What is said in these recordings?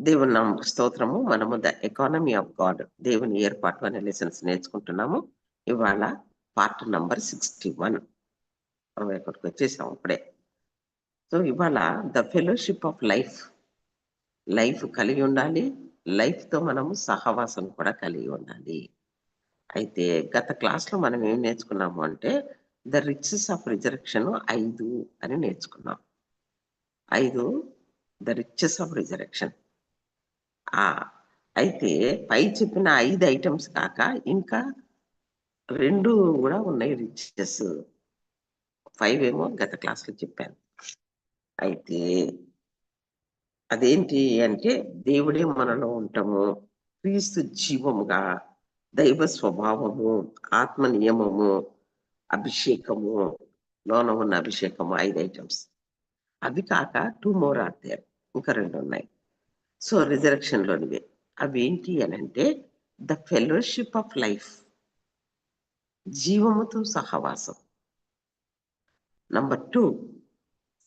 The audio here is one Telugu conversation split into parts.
దేవుని నామ స్తోత్రము. మనము ద ఎకానమీ ఆఫ్ గాడ్ దేవుని ఏర్పాటు అనే లెసన్స్ నేర్చుకుంటున్నాము. ఇవాళ పార్ట్ నంబర్ సిక్స్టీ వన్ అరవై వచ్చేసాము? వచ్చేసాం ఇప్పుడే. సో ఇవాళ the fellowship of life life కలిగి ఉండాలి. లైఫ్తో మనము సహవాసం కూడా కలిగి ఉండాలి. అయితే గత క్లాస్లో మనం ఏం నేర్చుకున్నాము అంటే ద రిచెస్ ఆఫ్ రిజరక్షన్ ఐదు అని నేర్చుకున్నాం. ఐదు ద రిచెస్ ఆఫ్ రిజరక్షన్ అయితే పై చెప్పిన ఐదు ఐటమ్స్ కాక ఇంకా రెండు కూడా ఉన్నాయి రిచెస్ ఫైవ్ ఏమో గత క్లాస్లో చెప్పాను. అయితే అదేంటి అంటే దేవుడే మనలో ఉంటాము క్రీస్తు జీవముగా దైవ స్వభావము ఆత్మ నియమము అభిషేకము లోన ఉన్న అభిషేకము ఐదు ఐటమ్స్ అవి కాక టూ మోర్ ఆర్ దేర్ ఇంకా రెండు ఉన్నాయి. సో రిజర్వేషన్లోనివి అవి ఏంటి అని అంటే ద ఫెలోషిప్ ఆఫ్ లైఫ్ జీవముతో సహవాసం. Number two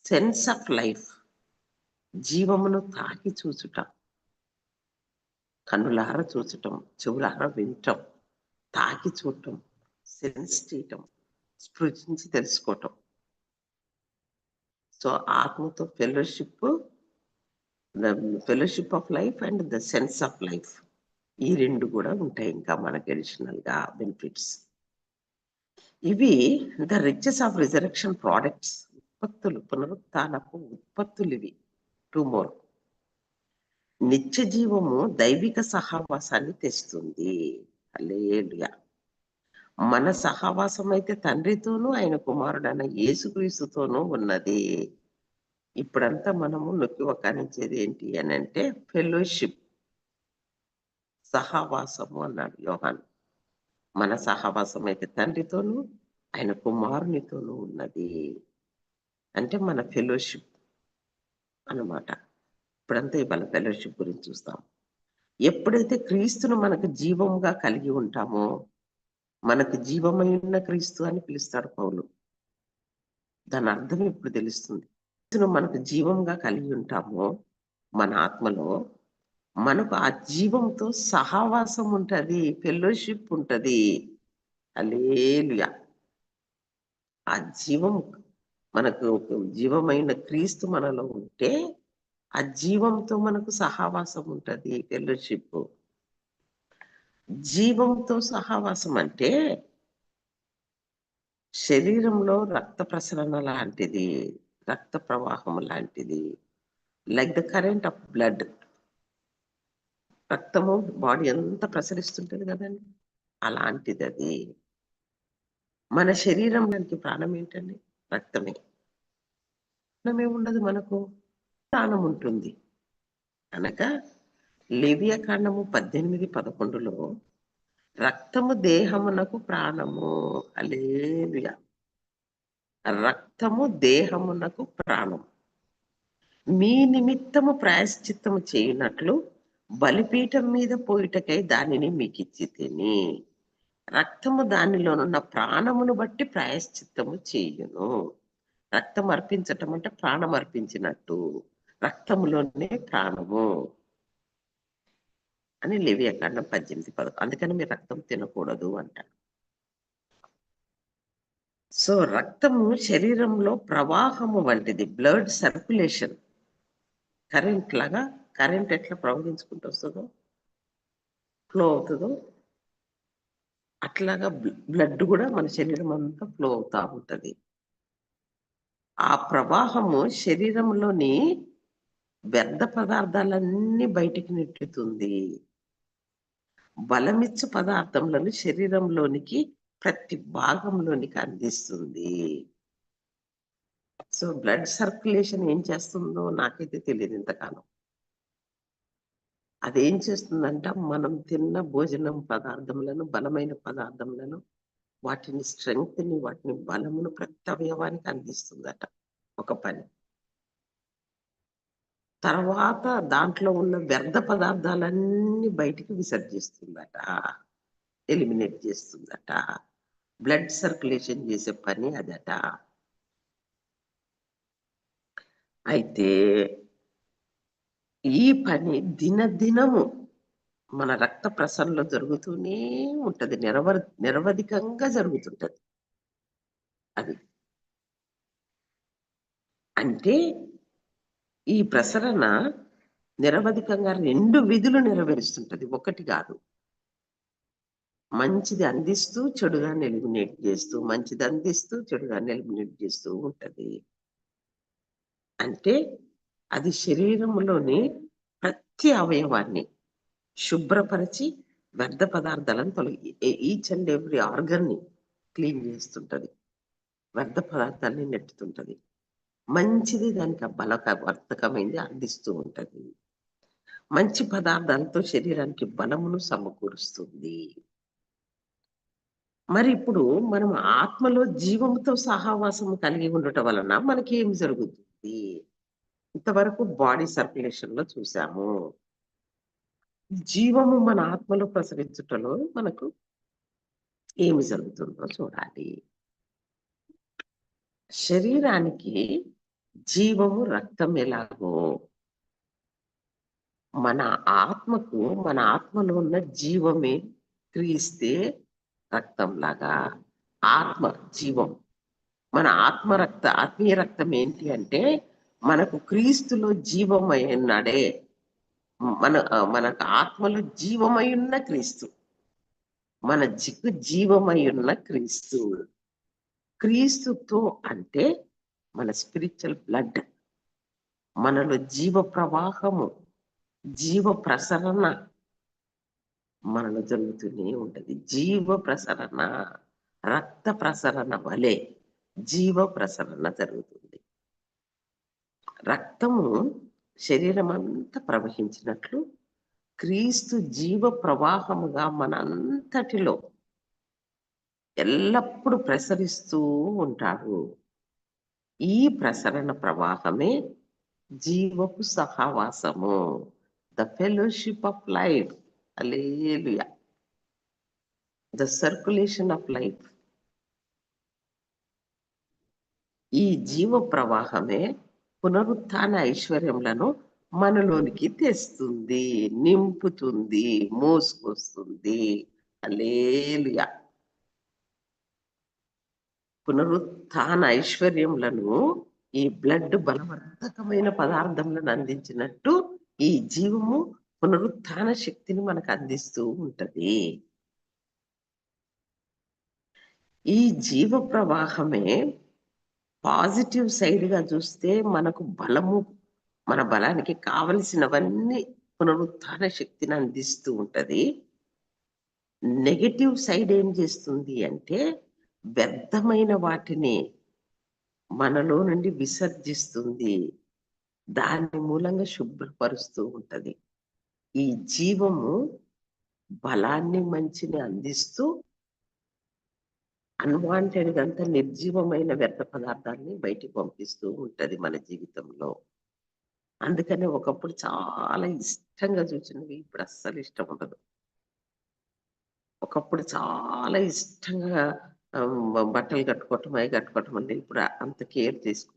sense of life జీవమును తాకి చూచుట. కన్నులార చూచటం చెవులార వినటం తాకి చూడటం సెన్స్ చేయటం స్పృశించి తెలుసుకోవటం. సో ఆత్మతో fellowship the fellowship of life and the sense of life ఈ రెండు కూడా ఉంటాయి ఇంకా మనకి అడిషనల్గా బెనిఫిట్స్ ఇవి the riches of resurrection products ఉత్పత్తులు పునరుత్నపు ఉత్పత్తులు ఇవి. టూ మోర్ నిత్య జీవము దైవిక సహవాసాన్ని తెస్తుంది. అల్లేలుయా మన సహవాసం అయితే తండ్రితోనూ ఆయన కుమారుడైన యేసుక్రీస్తుతోనూ ఉన్నది. ఇప్పుడంతా మనము నొక్కి వకానించేది ఏంటి అని అంటే ఫెలోషిప్ సహవాసము అన్నాడు యోహాన్. మన సహవాసం అయితే తండ్రితోనూ ఆయన కుమారునితోనూ ఉన్నది. అంటే మన ఫెలోషిప్ అన్నమాట. ఇప్పుడంతా ఇవాళ ఫెలోషిప్ గురించి చూస్తాం. ఎప్పుడైతే క్రీస్తును మనకు జీవంగా కలిగి ఉంటామో మనకు జీవమై ఉన్న క్రీస్తు అని పిలుస్తాడు పౌలు. దాని అర్థం ఇప్పుడు తెలుస్తుంది? క్రీస్తును మనకు జీవంగా కలిగి ఉంటామో మన ఆత్మలో మనకు ఆ జీవంతో సహవాసం ఉంటది ఫెలోషిప్ ఉంటది. అలేలుయా ఆ జీవం మనకు జీవమైన క్రీస్తు మనలో ఉంటే ఆ జీవంతో మనకు సహవాసం ఉంటది ఫెలోషిప్ జీవంతో సహవాసం అంటే శరీరంలో రక్త ప్రసరణ లాంటిది. రక్త ప్రవాహం లాంటిది. Like the current of blood రక్తము బాడీ ఎంత ప్రసరిస్తుంటది కదండి? అలాంటిది అది మన శరీరంలోనికి ప్రాణం ఏంటండి? రక్తమే. ప్రాణమే ఉండదు మనకు. ప్రాణం ఉంటుంది. అనగా లేవియ కాండము పద్దెనిమిది పదకొండులో రక్తము దేహమునకు ప్రాణము. అలేవియా రక్తము దేహమునకు ప్రాణం. మీ నిమిత్తము ప్రాయశ్చిత్తము చేయనట్లు బలిపీఠం మీద పోయిటకై దానిని మీకు ఇచ్చి తిని రక్తము దానిలోనున్న ప్రాణమును బట్టి ప్రాయశ్చిత్తము చేయును. రక్తం అర్పించటం అంటే ప్రాణం అర్పించినట్టు రక్తములోనే ప్రాణము అని లేవియకాండం పద్దెనిమిది పదకొండు. అందుకని మీరు రక్తం తినకూడదు అంట సో రక్తము శరీరంలో ప్రవాహము వంటిది బ్లడ్ సర్క్యులేషన్ కరెంట్ లాగా కరెంట్ ఎట్లా ప్రవహించుకుంటూ వస్తుందో ఫ్లో అవుతుందో అట్లాగా బ్లడ్ కూడా మన శరీరం అంతా ఫ్లో అవుతా ఉంటుంది. ఆ ప్రవాహము శరీరంలోని వ్యర్థ పదార్థాలన్నీ బయటికి నెట్టుతుంది బలమిచ్చు పదార్థములను శరీరంలోనికి ప్రతి భాగంలోనికి అందిస్తుంది. సో బ్లడ్ సర్క్యులేషన్ ఏం చేస్తుందో నాకైతే తెలియదు ఇంతకాలం. అదేం చేస్తుందంట మనం తిన్న భోజనం పదార్థములను బలమైన పదార్థములను వాటిని స్ట్రెంగ్త్ని వాటిని బలమును ప్రతి అవయవానికి అందిస్తుందట ఒక పని. తర్వాత దాంట్లో ఉన్న వ్యర్థ పదార్థాలన్నీ బయటికి విసర్జిస్తుందట ఎలిమినేట్ చేస్తుందట. బ్లడ్ సర్క్యులేషన్ చేసే పని అదట. అయితే ఈ పని దినదినము మన రక్త ప్రసరణలో జరుగుతూనే ఉంటది. నిరవ నిరవధికంగా జరుగుతుంటది. అది. అంటే ఈ ప్రసరణ నిరవధికంగా రెండు విధులు నెరవేరుస్తుంటది. ఒకటి కాదు. మంచిది అందిస్తూ చెడుగా ఎలిమినేట్ చేస్తూ మంచిది అందిస్తూ చెడుగా ఎలిమినేట్ చేస్తూ ఉంటది. అంటే అది శరీరంలోని ప్రతి అవయవాన్ని శుభ్రపరిచి వ్యర్థ పదార్థాలను తొలగి ఈచ్ అండ్ ఎవ్రీ ఆర్గన్ని క్లీన్ చేస్తుంటది. వ్యర్థ పదార్థాన్ని నెట్టుతుంటది. మంచిది దానికి బలక వర్తకమైంది అందిస్తూ ఉంటది. మంచి పదార్థాలతో శరీరానికి బలమును సమకూరుస్తుంది. మరి ఇప్పుడు మనం ఆత్మలో జీవముతో సహవాసము కలిగి ఉండటం వలన మనకి ఏం జరుగుతుంది? ఇంతవరకు బాడీ సర్క్యులేషన్లో చూసాము. జీవము మన ఆత్మలో ప్రసరించుటలో మనకు ఏమి జరుగుతుందో చూడాలి. శరీరానికి జీవము రక్తం ఎలాగో? మన ఆత్మకు మన ఆత్మలో ఉన్న జీవమే క్రీస్తే రక్తం లాగా ఆత్మ జీవం మన ఆత్మ రక్త ఆత్మీయ రక్తం ఏంటి అంటే మనకు క్రీస్తులో జీవమై ఉన్నాడే. మన మనకు ఆత్మలో జీవమై ఉన్న క్రీస్తు. మన జిక్కు జీవమై ఉన్న క్రీస్తు. క్రీస్తుతో అంటే మన స్పిరిచువల్ బ్లడ్. మనలో జీవ ప్రవాహము జీవ ప్రసరణ. మనలో జరుగుతూనే ఉంటది. జీవ ప్రసరణ రక్త ప్రసరణ వలె జీవ ప్రసరణ జరుగుతుంది. రక్తము శరీరం అంతా ప్రవహించినట్లు క్రీస్తు జీవ ప్రవాహముగా మన అంతటిలో ఎల్లప్పుడూ ప్రసరిస్తూ ఉంటాడు. ఈ ప్రసరణ ప్రవాహమే జీవపు సహవాసము the fellowship of life. Alleluia the circulation of life ఈ జీవ ప్రవాహమే పునరుత్న ఐశ్వర్యములను మనలోనికి తెస్తుంది నింపుతుంది మోసుకొస్తుంది. అలేలుయ పునరుత్న ఐశ్వర్యములను ఈ బ్లడ్ బలవర్ధకమైన పదార్థములను అందించినట్టు ఈ జీవము పునరుత్న శక్తిని మనకు అందిస్తూ ఉంటది. ఈ జీవ ప్రవాహమే పాజిటివ్ సైడ్గా చూస్తే మనకు బలము మన బలానికి కావలసినవన్నీ పునరుత్న శక్తిని అందిస్తూ ఉంటది. నెగటివ్ సైడ్ ఏం చేస్తుంది అంటే వ్యర్థమైన వాటిని మనలో నుండి విసర్జిస్తుంది. దాని మూలంగా శుభ్రపరుస్తూ ఉంటది. ఈ జీవము బలాన్ని మంచిని అందిస్తూ అన్వాంటెడ్ అంతా నిర్జీవమైన వ్యర్థ పదార్థాన్ని బయటికి పంపిస్తూ ఉంటది మన జీవితంలో. అందుకనే ఒకప్పుడు చాలా ఇష్టంగా చూసినవి ఇప్పుడు అస్సలు ఇష్టం ఉండదు. ఒకప్పుడు చాలా ఇష్టంగా బట్టలు కట్టుకోవటం అవి కట్టుకోవటం అంటే ఇప్పుడు అంత కేర్ తీసుకు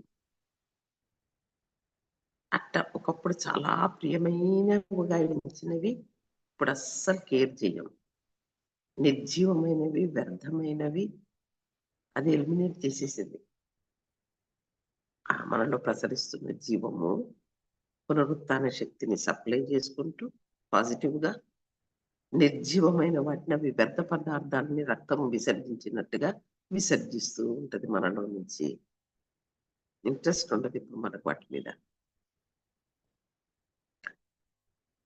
అట్ట ఒకప్పుడు చాలా ప్రియమైనవిగా ఎంచినవి ఇప్పుడు అస్సలు కేర్ చేయం నిర్జీవమైనవి వ్యర్థమైనవి. అది ఎలిమినేట్ చేసేసింది. మనలో ప్రసరిస్తున్న జీవము పునరుత్న శక్తిని సప్లై చేసుకుంటూ పాజిటివ్గా నిర్జీవమైన వాటిని అవి వ్యర్థ పదార్థాలని రక్తం విసర్జించినట్టుగా విసర్జిస్తూ ఉంటది మనలో నుంచి. ఇంట్రెస్ట్ ఉండదు ఇప్పుడు మనకు వాటి మీద.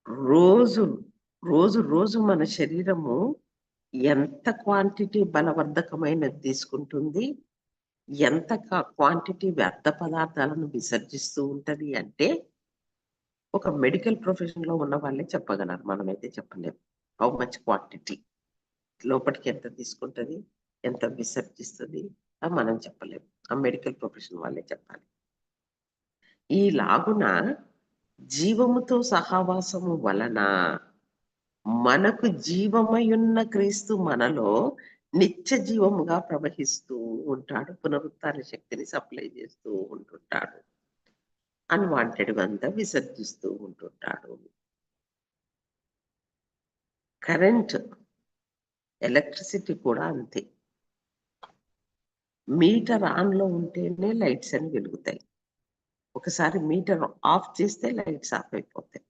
రోజు రోజు రోజు మన శరీరము ఎంత క్వాంటిటీ బలవర్ధకమైనది తీసుకుంటుంది ఎంత క్వాంటిటీ వ్యర్థ పదార్థాలను విసర్జిస్తూ ఉంటది అంటే ఒక మెడికల్ ప్రొఫెషన్లో ఉన్న వాళ్ళే చెప్పగలరు. మనమైతే చెప్పలేము హౌ మచ్ క్వాంటిటీ లోపలికి ఎంత తీసుకుంటుంది? ఎంత విసర్జిస్తుంది? అని మనం చెప్పలేము ఆ మెడికల్ ప్రొఫెషన్ వాళ్ళే చెప్పాలి. ఈ లాగున జీవముతో సహవాసము వలన మనకు జీవమయున్న క్రీస్తు మనలో నిత్య జీవముగా ప్రవహిస్తూ ఉంటాడు పునరుత్న శక్తిని సప్లై చేస్తూ ఉంటుంటాడు అన్వాంటెడ్ అంతా విసర్జిస్తూ ఉంటుంటాడు. కరెంట్ ఎలక్ట్రిసిటీ కూడా అంతే. మీటర్ ఆన్లో ఉంటేనే లైట్స్ అని వెలుగుతాయి. ఒకసారి మీటర్ ఆఫ్ చేస్తే లైట్స్ ఆఫ్ అయిపోతాయి.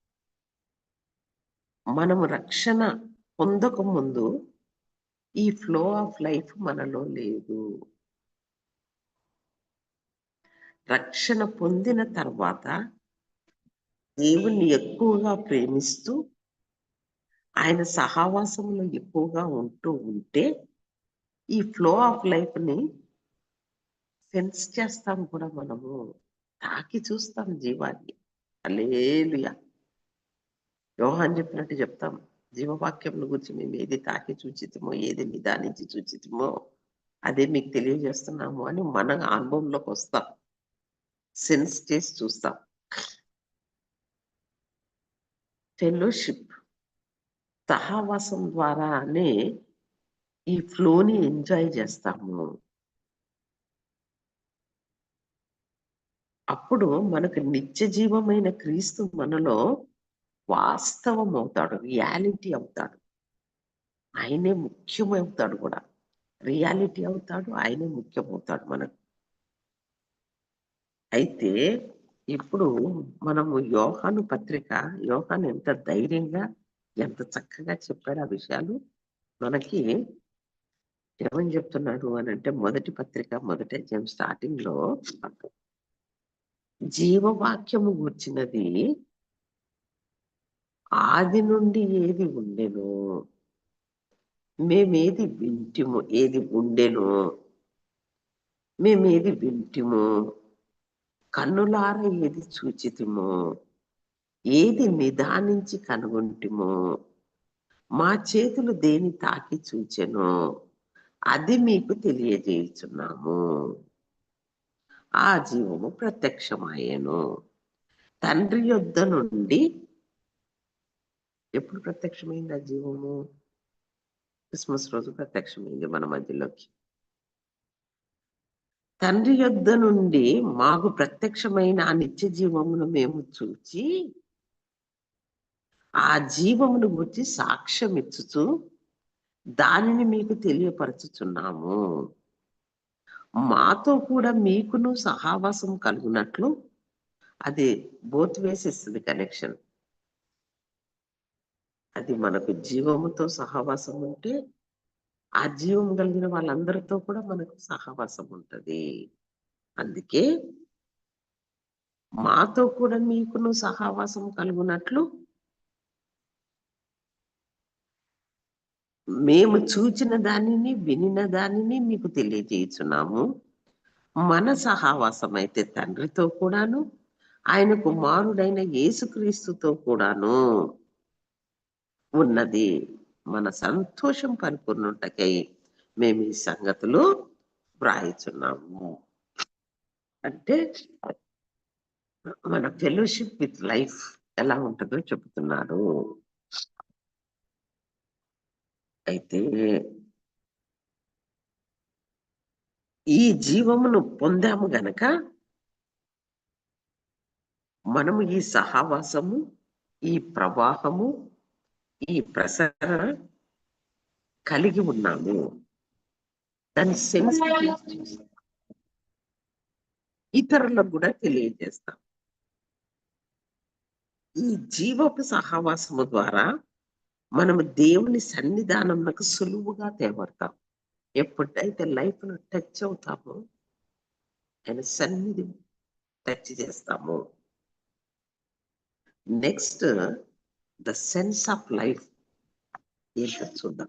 మనము రక్షణ పొందక ముందు ఈ ఫ్లో ఆఫ్ లైఫ్ మనలో లేదు. రక్షణ పొందిన తర్వాత దేవుణ్ణి ఎక్కువగా ప్రేమిస్తూ ఆయన సహవాసంలో ఎక్కువగా ఉంటూ ఉంటే ఈ ఫ్లో ఆఫ్ లైఫ్ని సెన్స్ చేస్తాం కూడా మనము. తాకి చూస్తాం జీవాన్ని. అలేలుయా యోహాన్ చెప్పినట్టు చెప్తాం. జీవవాక్యంను గురించి మేము ఏది తాకి చూచితమో ఏది నిదానించి చూచితమో అదే మీకు తెలియజేస్తున్నాము అని మన అనుభవంలోకి వస్తాం. సెన్స్ చేసి చూస్తాం. ఫెలోషిప్ సహవాసం ద్వారానే ఈ ఫ్లోని ఎంజాయ్ చేస్తాము. అప్పుడు మనకు నిత్య జీవమైన క్రీస్తు మనలో వాస్తవం అవుతాడు రియాలిటీ అవుతాడు. ఆయనే ముఖ్యమవుతాడు కూడా. రియాలిటీ అవుతాడు ఆయనే ముఖ్యమవుతాడు మనకు. అయితే ఇప్పుడు మనము యోహాను పత్రిక యోహాను ఎంత ధైర్యంగా ఎంత చక్కగా చెప్పాడు ఆ విషయాలు. మనకి ఏమని చెప్తున్నాడు అని అంటే మొదటి పత్రిక మొదటి అధ్యాయం స్టార్టింగ్లో జీవవాక్యము గూర్చినది ఆది నుండి ఏది ఉండెను? మేమేది వింటిము? ఏది ఉండెను? మేమేది వింటిము? కన్నులార ఏది చూచితిమో ఏది నిదానించి కనుగొంటిమో? మా చేతులు దేని తాకి చూచెను? అది మీకు తెలియజేయుచున్నాము. ఆ జీవము ప్రత్యక్షమయ్యను తండ్రి యొద్ద నుండి ఎప్పుడు ప్రత్యక్షమైంది ఆ జీవము? క్రిస్మస్ రోజు ప్రత్యక్షమైంది మన మధ్యలోకి. తండ్రి యొద్ద నుండి మాకు ప్రత్యక్షమైన ఆ నిత్య జీవమును మేము చూచి ఆ జీవమును గురించి సాక్ష్యం ఇచ్చుచు దానిని మీకు తెలియపరచుచున్నాము. మాతో కూడా మీకును సహావాసం కలుగునట్లు అది బోత్ వేసిస్తుంది కనెక్షన్ అది మనకు జీవముతో సహవాసం ఉంటే ఆ జీవం కలిగిన వాళ్ళందరితో కూడా మనకు సహవాసం ఉంటది. అందుకే మాతో కూడా మీకును సహవాసం కలుగునట్లు మేము చూచిన దానిని వినిన దానిని మీకు తెలియజేయుచున్నాము. మన సహవాసం అయితే తండ్రితో కూడాను ఆయన కుమారుడైన యేసుక్రీస్తుతో కూడాను ఉన్నది. మన సంతోషం పరిపూర్ణటకై మేము ఈ సంగతులు వ్రాయిచున్నాము. అంటే మన ఫెలోషిప్ విత్ లైఫ్ ఎలా ఉంటుందో చెబుతున్నారు. అయితే ఈ జీవమును పొందాము గనక మనము ఈ సహవాసము ఈ ప్రవాహము ఈ ప్రసరణ కలిగి ఉన్నాము. దాని సెన్స్ ఇతరులకు కూడా తెలియజేస్తాం. ఈ జీవపు సహవాసము ద్వారా మనము దేవుని సన్నిధానంలోకి సులువుగా తేబడతాం. ఎప్పుడైతే లైఫ్ను టచ్ అవుతామో ఆయన సన్నిధి టచ్ చేస్తాము. Next the sense of life. ఏంటో చూద్దాం.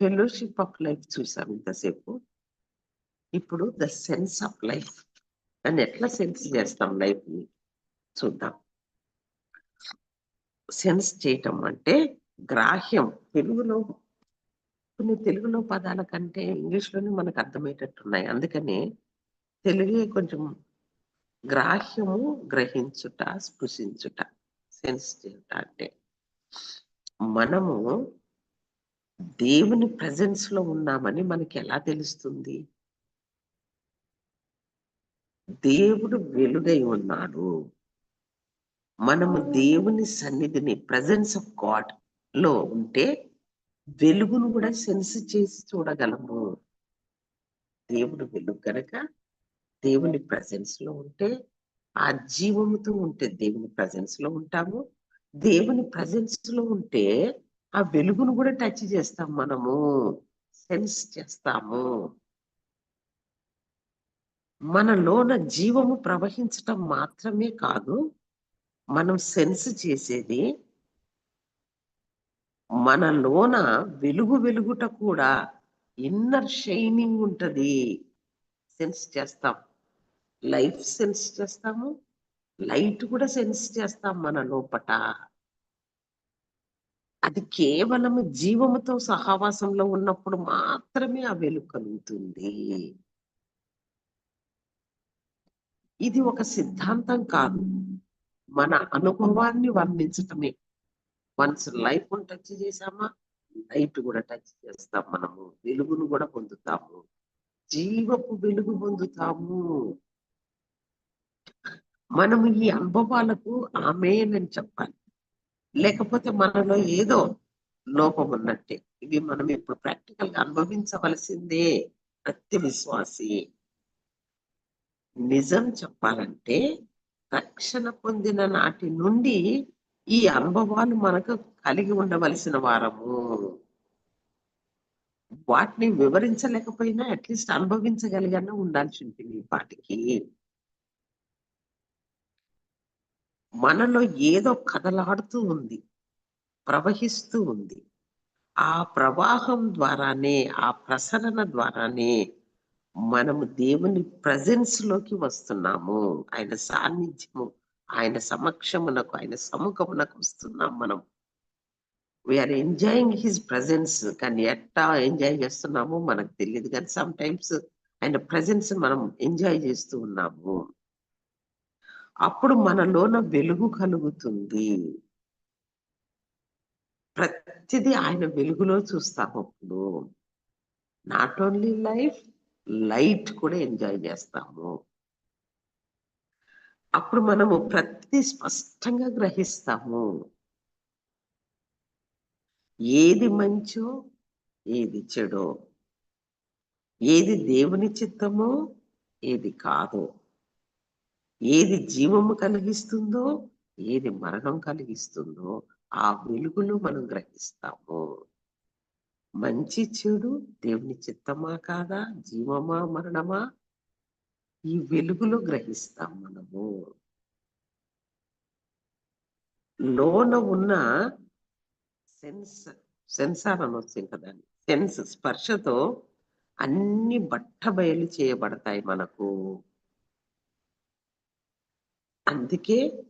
ఫెలోషిప్ ఆఫ్ లైఫ్ చూసాం ఇంతసేపు. ఇప్పుడు ద సెన్స్ ఆఫ్ లైఫ్. దాన్ని ఎట్లా సెన్స్ చేస్తాం లైఫ్ని? చూద్దాం. సెన్స్ చేయటం అంటే గ్రాహ్యం. తెలుగులో కొన్ని తెలుగులో పదాల కంటే ఇంగ్లీష్లోనే మనకు అర్థమయ్యేటట్టున్నాయి. అందుకని తెలుగే కొంచెం గ్రాహ్యము గ్రహించుట స్పృశించుట సెన్స్ చేయుట అంటే మనము దేవుని ప్రజెన్స్లో ఉన్నామని మనకి ఎలా తెలుస్తుంది? దేవుడు వెలుగై ఉన్నాడు. మనము దేవుని సన్నిధిని ప్రజెన్స్ ఆఫ్ గాడ్ లో ఉంటే వెలుగును కూడా సెన్స్ చేసి చూడగలము. దేవుడు వెలుగు కనుక దేవుని ప్రజెన్స్లో ఉంటే ఆ జీవముతో ఉంటే దేవుని ప్రజెన్స్లో ఉంటాము. దేవుని ప్రజెన్స్లో ఉంటే ఆ వెలుగును కూడా టచ్ చేస్తాం మనము. సెన్స్ చేస్తాము. మనలోన జీవము ప్రవహించటం మాత్రమే కాదు మనం సెన్స్ చేసేది మనలోన వెలుగు వెలుగుట కూడా ఇన్నర్ షైనింగ్ ఉంటది. సెన్స్ చేస్తాం. లైఫ్ సెన్స్ చేస్తాము. లైట్ కూడా సెన్స్ చేస్తాం మన లోపట. అది కేవలము జీవముతో సహవాసంలో ఉన్నప్పుడు మాత్రమే ఆ వెలుగు కలుగుతుంది. ఇది ఒక సిద్ధాంతం కాదు. మన అనుభవాన్ని వర్ణించటమే. వన్స్ లైఫ్ టచ్ చేసామా లైట్ కూడా టచ్ చేస్తాం మనము. వెలుగును కూడా పొందుతాము. జీవపు వెలుగు పొందుతాము. మనము ఈ అనుభవాలకు ఆమెనని చెప్పాలి. లేకపోతే మనలో ఏదో లోపం ఉన్నట్టే. ఇవి మనం ఇప్పుడు ప్రాక్టికల్గా అనుభవించవలసిందే. ప్రతి విశ్వాసి నిజం చెప్పాలంటే రక్షణ పొందిన నాటి నుండి ఈ అనుభవాలు మనకు కలిగి ఉండవలసిన వారము. వాటిని వివరించలేకపోయినా అట్లీస్ట్ అనుభవించగలిగిన ఉండాల్సి ఉంటుంది వాటికి మనలో ఏదో కదలాడుతూ ఉంది ప్రవహిస్తూ ఉంది. ఆ ప్రవాహం ద్వారానే ఆ ప్రసరణ ద్వారానే మనము దేవుని ప్రజెన్స్లోకి వస్తున్నాము. ఆయన సాన్నిధ్యము ఆయన సమక్షమునకు ఆయన సముఖమునకు వస్తున్నాం మనం. వీఆర్ ఎంజాయింగ్ హిజ్ ప్రజెన్స్ కానీ ఎట్టా ఎంజాయ్ చేస్తున్నామో మనకు తెలియదు. కానీ సమ్ టైమ్స్ ఆయన ప్రజెన్స్ మనం ఎంజాయ్ చేస్తూ ఉన్నాము. అప్పుడు మనలోన వెలుగు కలుగుతుంది. ప్రతిదీ ఆయన వెలుగులో చూస్తాము అప్పుడు. నాట్ ఓన్లీ లైఫ్ లైట్ కూడా ఎంజాయ్ చేస్తాము. అప్పుడు మనము ప్రతి స్పష్టంగా గ్రహిస్తాము. ఏది మంచో ఏది చెడో ఏది దేవుని చిత్తమో ఏది కాదో ఏది జీవము కలిగిస్తుందో ఏది మరణం కలిగిస్తుందో ఆ వెలుగులో మనం గ్రహిస్తాము. మంచి చెడు దేవుని చిత్తమా కాదా జీవమా మరణమా? ఈ వెలుగులో గ్రహిస్తాం మనము. లోన ఉన్న సెన్స్ సెన్సార్ అనొచ్చు ఇంకా దాన్ని సెన్స్ స్పర్శతో అన్ని బట్ట బయలు చేయబడతాయి మనకు. అందుకే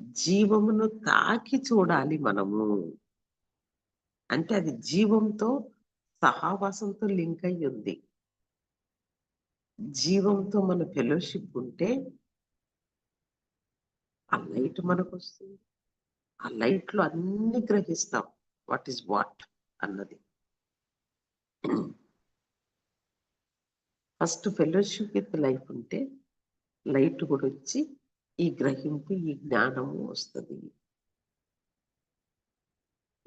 జీవమును తాకి చూడాలి మనము. అంటే అది జీవంతో సహావాసంతో లింక్ అయి ఉంది జీవంతో మన ఫెలోషిప్ ఉంటే ఆ లైట్ మనకు వస్తుంది ఆ లైట్లో అన్ని గ్రహిస్తాం. వాట్ ఈస్ వాట్ అన్నది. ఫస్ట్ ఫెలోషిప్ విత్ లైఫ్ ఉంటే లైట్ కూడా వచ్చి ఈ గ్రహింపు ఈ జ్ఞానము వస్తుంది.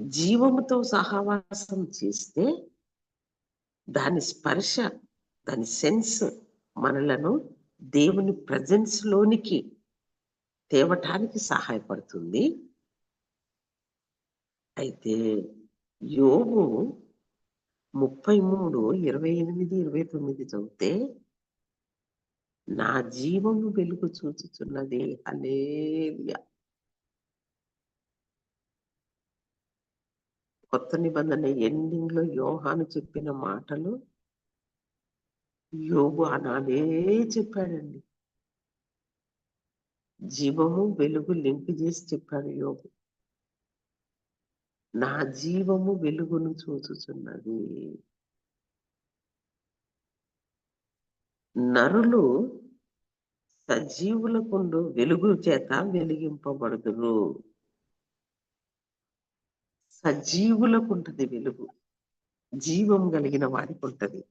జీవముతో సహవాసం చేస్తే దాని స్పర్శ దాని సెన్స్ మనలను దేవుని ప్రజెన్స్ లోనికి తేవటానికి సహాయపడుతుంది. అయితే యోగు ముప్పై మూడు ఇరవై ఎనిమిది ఇరవై తొమ్మిది చదివితే నా జీవము వెలుగు చూచుతున్నది అలేలియా కొత్త నిబంధన ఎండింగ్లో యోహాను చెప్పిన మాటలు యోగు అనాలే చెప్పాడండి. జీవము వెలుగు లింక్ చేసి చెప్పాడు యోగు నా జీవము వెలుగును చూచుచున్నది. నరులు సజీవులకుండు వెలుగు చేత వెలిగింపబడుదురు. సజీవులకుంటది వెలుగు. జీవం కలిగిన వారికి ఉంటది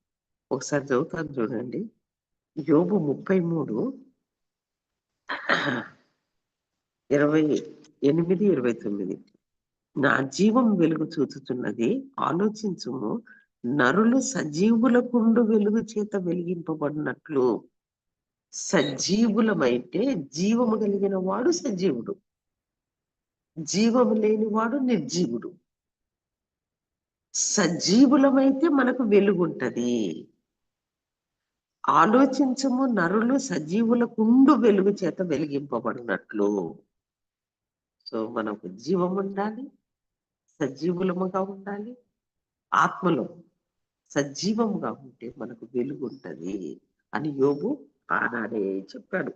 ఒకసారి చదువుతాను చూడండి. యోబు ముప్పై మూడు ఇరవై ఎనిమిది ఇరవై తొమ్మిది. నా జీవం వెలుగు చూచుతున్నది ఆలోచించుము. నరులు సజీవులకుండు వెలుగు చేత వెలిగింపబడినట్లు. సజీవులమైతే జీవము కలిగిన వాడు సజీవుడు. జీవము లేనివాడు నిర్జీవుడు. సజీవులమైతే మనకు వెలుగుంటది. ఆలోచించము నరులు సజీవులకుండు వెలుగు చేత వెలిగింపబడినట్లు. సో మనకు జీవం ఉండాలి సజీవులముగా ఉండాలి ఆత్మలో సజీవముగా ఉంటే మనకు వెలుగు ఉంటది అని యోగు ఆనాడే చెప్పాడు.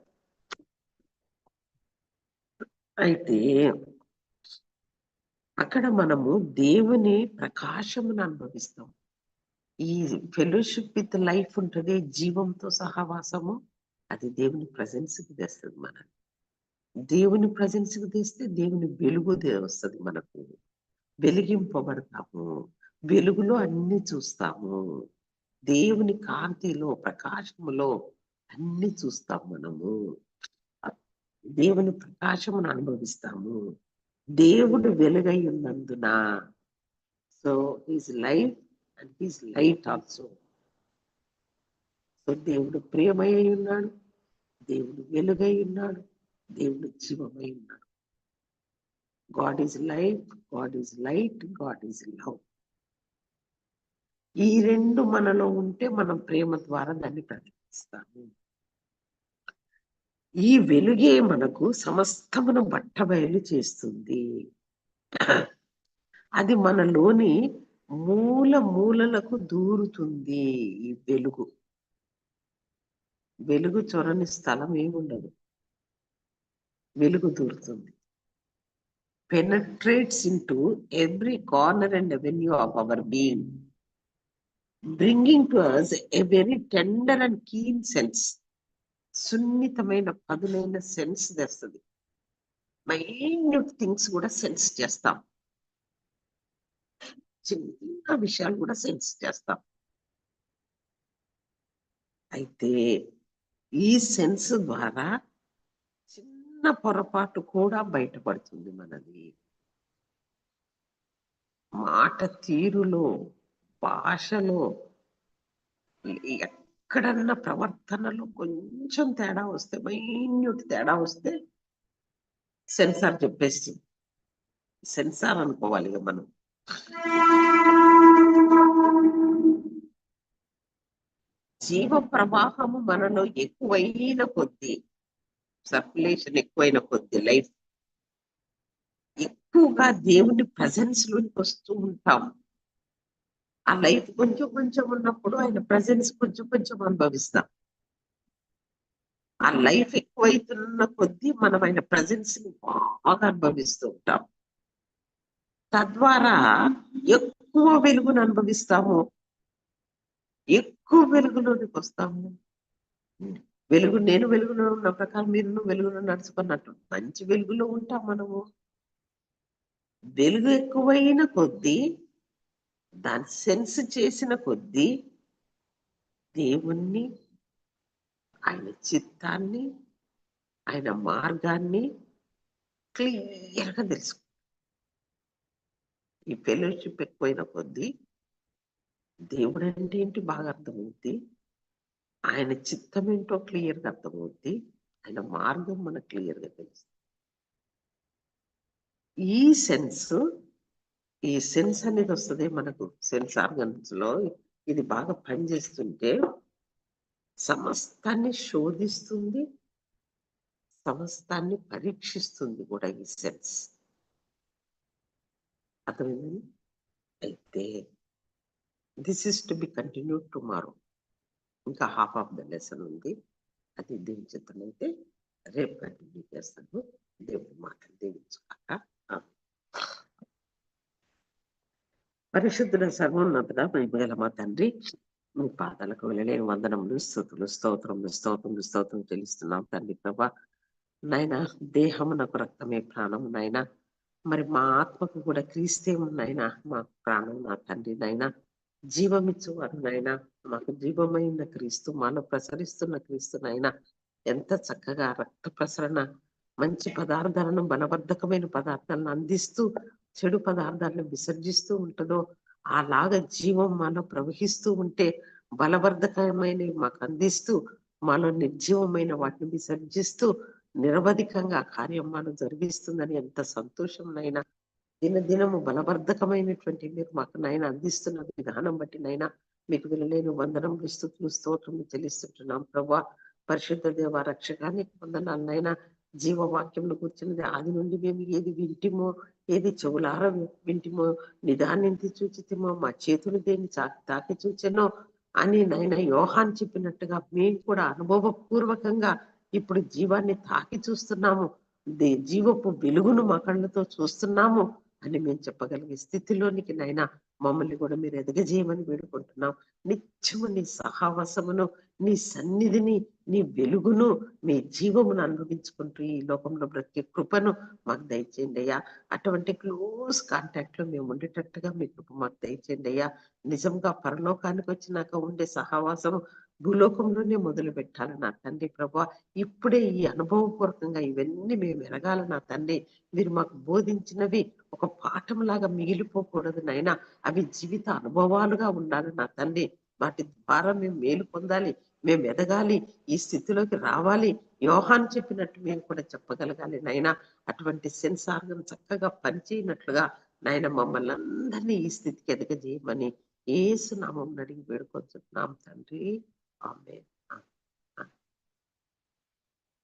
అయితే అక్కడ మనము దేవుని ప్రకాశమును అనుభవిస్తాం. ఈ ఫెలోషిప్ విత్ లైఫ్ ఉంటుంది జీవంతో సహవాసము అది దేవుని ప్రజెన్స్కి తెస్తుంది మన దేవుని ప్రజెన్స్కి తెస్తే దేవుని వెలుగు దే- వస్తుంది మనకు. వెలిగింపబడతాము వెలుగులో అన్ని చూస్తాము. దేవుని కాంతిలో ప్రకాశములో అన్ని చూస్తాం మనము. దేవుని ప్రకాశమును అనుభవిస్తాము. దేవుడు వెలుగై ఉన్నందున. So is life and his light also so దేవుడు ప్రియమై ఉన్నాడు. దేవుడు వెలుగై ఉన్నాడు. దేవుడు జీవమై ఉన్నాడు. God is life God is light God is love ఈ రెండు మనలో ఉంటే మనం ప్రేమ ద్వారా దాన్ని ప్రకటిస్తాము ఈ వెలుగే మనకు సమస్తమును బట్టబయలు చేస్తుంది. అది మనలోని మూల మూలలకు దూరుతుంది ఈ వెలుగు. వెలుగు చొరని స్థలం ఏముండదు. వెలుగు దూరుతుంది. Penetrates into every corner and avenue of our being bringing to us a very tender and keen sense సున్నితమైన పదులైన సెన్స్ తెస్తుంది. మైన్యూట్ థింగ్స్ కూడా సెన్స్ చేస్తాం. చిన్న విషయాలు కూడా సెన్స్ చేస్తాం. అయితే ఈ సెన్స్ ద్వారా చిన్న పొరపాటు కూడా బయటపడుతుంది మనది. మాట తీరులో భాషలో ఎక్కడన్నా ప్రవర్తనలో కొంచెం తేడా వస్తే మైన్యూట్ తేడా వస్తే సెన్సార్ చెప్పేస్తుంది. సెన్సార్ అనుకోవాలి మనం. జీవ ప్రవాహము మనలో ఎక్కువైన కొద్దీ సర్క్యులేషన్ ఎక్కువైన కొద్ది లైఫ్ ఎక్కువగా దేవుని ప్రజెన్స్ లోనికి వస్తూ ఉంటాం. ఆ లైఫ్ కొంచెం కొంచెం ఉన్నప్పుడు ఆయన ప్రజెన్స్ కొంచెం కొంచెం అనుభవిస్తాం. ఆ లైఫ్ ఎక్కువైతున్న కొద్దీ మనం ఆయన ప్రజెన్స్ని బాగా అనుభవిస్తూ ఉంటాం. తద్వారా ఎక్కువ వెలుగును అనుభవిస్తాము. ఎక్కువ వెలుగులోనికి వస్తాము. వెలుగు నేను వెలుగులో ఉన్న ప్రకారం మీరు వెలుగులో నడుచుకున్నట్టు మంచి వెలుగులో ఉంటాం మనము. వెలుగు ఎక్కువైన కొద్దీ దాని సెన్స్ చేసిన కొద్దీ దేవుణ్ణి ఆయన చిత్తాన్ని ఆయన మార్గాన్ని క్లియర్గా తెలుసుకో ఈ ఫెలోషిప్ ఎక్కువైన కొద్దీ దేవుడు అంటే ఏంటి బాగా అర్థమవుద్ది? ఆయన చిత్తం ఏంటో క్లియర్గా అర్థమవుద్ది. ఆయన మార్గం మనకు క్లియర్గా తెలుస్తుంది. ఈ సెన్స్ ఈ సెన్స్ అనేది వస్తుంది మనకు. సెన్స్ ఆర్గన్స్లో ఇది బాగా పనిచేస్తుంటే సమస్తాన్ని శోధిస్తుంది సమస్తాన్ని పరీక్షిస్తుంది కూడా ఈ సెన్స్. అర్థమైందని అయితే this is to be continue tomorrow ఇంకా హాఫ్ ఆఫ్ ద లెసన్ ఉంది. అది దేవుని చిత్తమైతే అయితే రేపు కంటిన్యూ చేస్తాను. దేవుడి మాటలు దీవించుకాక పరిశుద్ధుల సర్వోన్నతుడ మహిమగల మా తండ్రి మీ పాదాలకు వెళ్ళలేని వందనములు స్థుతులు స్తోత్రములు స్తోత్రములు స్తోత్రం చెల్లిస్తున్నాం తండ్రి ప్రభా. నాయన దేహమునకు రక్తమే ప్రాణం నాయన మరి మా ఆత్మకు కూడా క్రీస్తే నాయన మా ప్రాణం నా తండ్రి నాయన. జీవమిచ్చువారు నాయన. మాకు జీవమైన క్రీస్తు మాలో ప్రసరిస్తున్న క్రీస్తు నాయన. ఎంత చక్కగా రక్త ప్రసరణ మంచి పదార్థాలను బలవర్ధకమైన పదార్థాలను అందిస్తూ చెడు పదార్థాలను విసర్జిస్తూ ఉంటుందో అలాగా జీవం మాలో ప్రవహిస్తూ ఉంటే బలవర్ధకమైనవి మాకు అందిస్తూ మాలో నిర్జీవమైన వాటిని విసర్జిస్తూ నిరవధికంగా కార్యం మాలో జరిగిస్తుందని ఎంత సంతోషం నైనా. దినదినము బలవర్ధకమైనటువంటి మీరు మాకు నాయన అందిస్తున్న విధానం బట్టి నైనా మీకు వినలేని వందనం స్థుతులు స్తోత్రం చెల్లిస్తుంటున్నాం ప్రభా. పరిశుద్ధ దేవ రక్షకానికి వందనాలు నైనా. జీవవాక్యంలో కూర్చున్నది ఆది నుండి మేము ఏది వింటిమో ఏది చెవులార వింటిమో నిదానించి చూచితిమో మా చేతులు దేన్ని చాకి తాకి చూచెనో అని నాయన యోహాన్ చెప్పినట్టుగా మేము కూడా అనుభవపూర్వకంగా ఇప్పుడు జీవాన్ని తాకి చూస్తున్నాము. జీవపు వెలుగును మా కళ్ళతో చూస్తున్నాము అని మేము చెప్పగలిగే స్థితిలోనికి నైనా మమ్మల్ని కూడా మీరు ఎదగజేయమని వేడుకుంటున్నాం. నిత్యము నీ సహావాసమును నీ సన్నిధిని నీ వెలుగును మీ జీవమును అనుభవించుకుంటూ ఈ లోకంలో బ్రతికే కృపను మాకు దయచేయండి అయ్యా. అటువంటి క్లోజ్ కాంటాక్ట్లో మేము ఉండేటట్టుగా మీ కృప మాకు దయచేయండి అయ్యా. నిజంగా పరలోకానికి వచ్చినాక ఉండే సహవాసము భూలోకంలోనే మొదలు పెట్టాలి నా తండ్రి ప్రభా. ఇప్పుడే ఈ అనుభవపూర్వకంగా ఇవన్నీ మేము ఎరగాలి నా తండ్రి. మీరు మాకు బోధించినవి ఒక పాఠంలాగా మిగిలిపోకూడదు నైనా అవి జీవిత అనుభవాలుగా ఉండాలి నా తండ్రి. వాటి ద్వారా మేము మేలు పొందాలి మేము ఎదగాలి ఈ స్థితిలోకి రావాలి. యోహాన్ చెప్పినట్టు మేము కూడా చెప్పగలగాలి నాయన. అటువంటి సెన్సార్గం చక్కగా పనిచేయనట్లుగా నాయన మమ్మల్ని అందరినీ ఈ స్థితికి ఎదగజేయమని ఏసు నామం అడిగి వేడుకొచ్చున్నాం తండ్రి. 方便